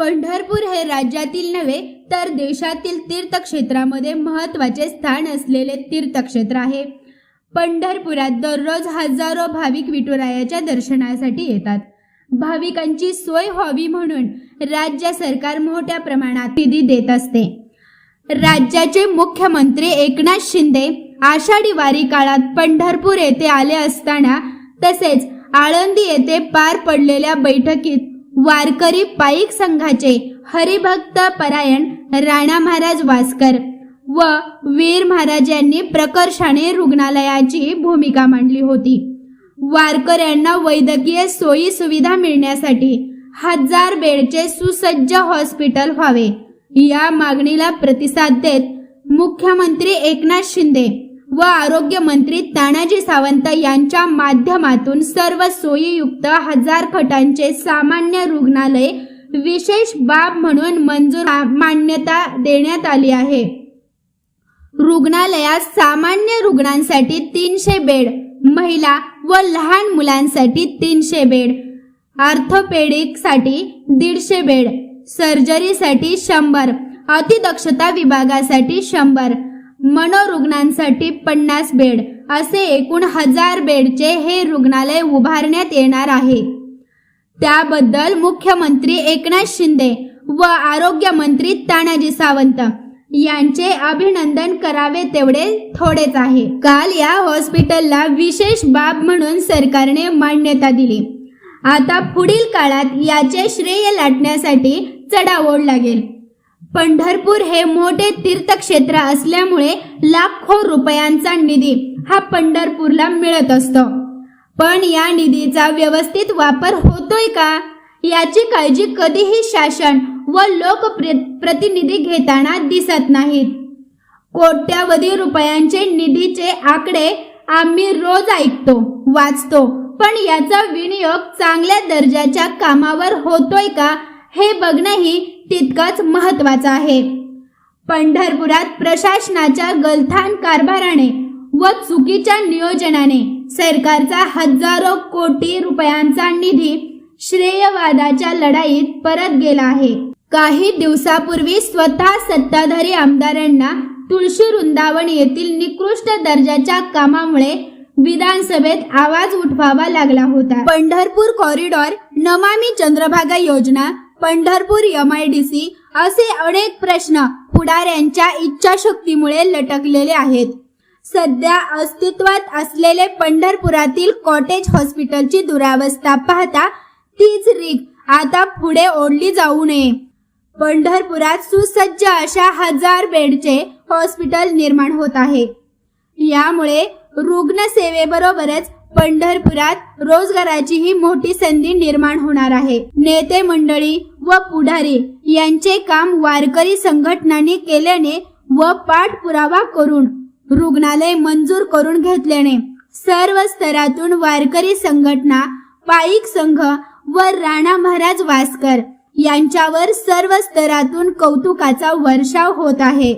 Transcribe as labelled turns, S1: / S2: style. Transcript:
S1: पंढरपूर हे राज्यातील नव्हे तर देशातील तीर्थक्षेत्रामध्ये महत्त्वाचे स्थान असलेले तीर्थक्षेत्र आहे. पंढरपुरात दररोज हजारो भाविक विठुरायाच्या दर्शनासाठी येतात. भाविकांची सोय व्हावी म्हणून राज्य सरकार मोठ्या प्रमाणात निधी देत असते. राज्याचे मुख्यमंत्री एकनाथ शिंदे आषाढी वारी काळात पंढरपूर येथे आले असताना तसेच आळंदी येथे पार पडलेल्या बैठकीत वारकरी पाईक संघाचे हरिभक्त परायण राणा महाराज वासकर व वीर महाराज यांनी प्रकर्षाने रुग्णालयाची भूमिका मांडली होती. वारकऱ्यांना वैद्यकीय सोयी सुविधा मिळण्यासाठी हजार बेडचे सुसज्ज हॉस्पिटल व्हावे. या मागणीला प्रतिसाद देत मुख्यमंत्री एकनाथ शिंदे व आरोग्यमंत्री तानाजी सावंत यांच्या माध्यमातून सर्व सोयीयुक्त हजार खटांचे सामान्य रुग्णालय विशेष बाब म्हणून मंजूर मान्यता देण्यात आली आहे. रुग्णालयात सामान्य रुग्णांसाठी तीनशे बेड महिला व लहान मुलांसाठी तीनशे बेड आर्थोपेडिकसाठी दीडशे बेड सर्जरीसाठी शंभर अतिदक्षता विभागासाठी शंभर मनोरुग्णांसाठी पन्नास बेड असे एकूण हजार बेडचे हे रुग्णालय उभारण्यात येणार आहे. त्याबद्दल मुख्यमंत्री एकनाथ शिंदे व आरोग्य मंत्री तानाजी सावंत यांचे अभिनंदन करावे तेवढे थोडेच आहे. काल या हॉस्पिटलला विशेष बाब म्हणून सरकारने मान्यता दिली. आता पुढील काळात याचे श्रेय लाटण्यासाठी चढाओढ लागेल. पंढरपूर हे मोठे तीर्थक्षेत्र असल्यामुळे लाखो रुपयांचा निधी हा पंढरपूरला मिळत असतो. पण या निधीचा व्यवस्थित वापर होतोय का? याची काळजी कधीही शासन व लोक प्रतिनिधी घेताना दिसत नाहीत. कोट्यावधी रुपयांचे निधीचे आकडे आम्ही रोज ऐकतो वाचतो पण याचा विनियोग चांगल्या दर्जाच्या कामावर होतोय का? हे बघणंही तितकंच महत्वाचं आहे. पंढरपुरात प्रशासनाच्या गलथान कारभाराने व चुकीच्या नियोजनाने सरकारचा हजारो कोटी रुपयांचा निधी श्रेयवादाच्या लढाईत परत गेला आहे. काही दिवसापूर्वी स्वतः सत्ताधारी आमदारांना तुळशी वृंदावन येथील निकृष्ट दर्जाच्या कामामुळे विधानसभेत आवाज उठवावा लागला होता. पंढरपूर कॉरिडॉर नमामी चंद्रभागा योजना Pandharpur M I D C असे अनेक प्रश्न पुढाऱ्यांच्या इच्छाशक्तीमुळे लटकलेले आहेत. सध्या अस्तित्वात असलेले पंढरपुरातील कॉटेज हॉस्पिटलची दुरावस्था पाहता तीच रीग आता पुढे ओढली जाऊ नये. पंढरपुरात सुसज्ज अशा हजार बेडचे हॉस्पिटल निर्माण होत आहे. यामुळे रुग्णसेवेबरोबरच पंढरपुरात रोजगाराचीही मोठी संधी निर्माण होणार आहे. नेते मंडळी व पुढारी यांचे काम वारकरी संघटनांनी केल्याने व पाठपुरावा करून रुग्णालय मंजूर करून घेतल्याने सर्व स्तरातून वारकरी संघटना पाईक संघ व राणा महाराज वासकर यांच्यावर सर्व स्तरातून कौतुकाचा वर्षाव होत आहे.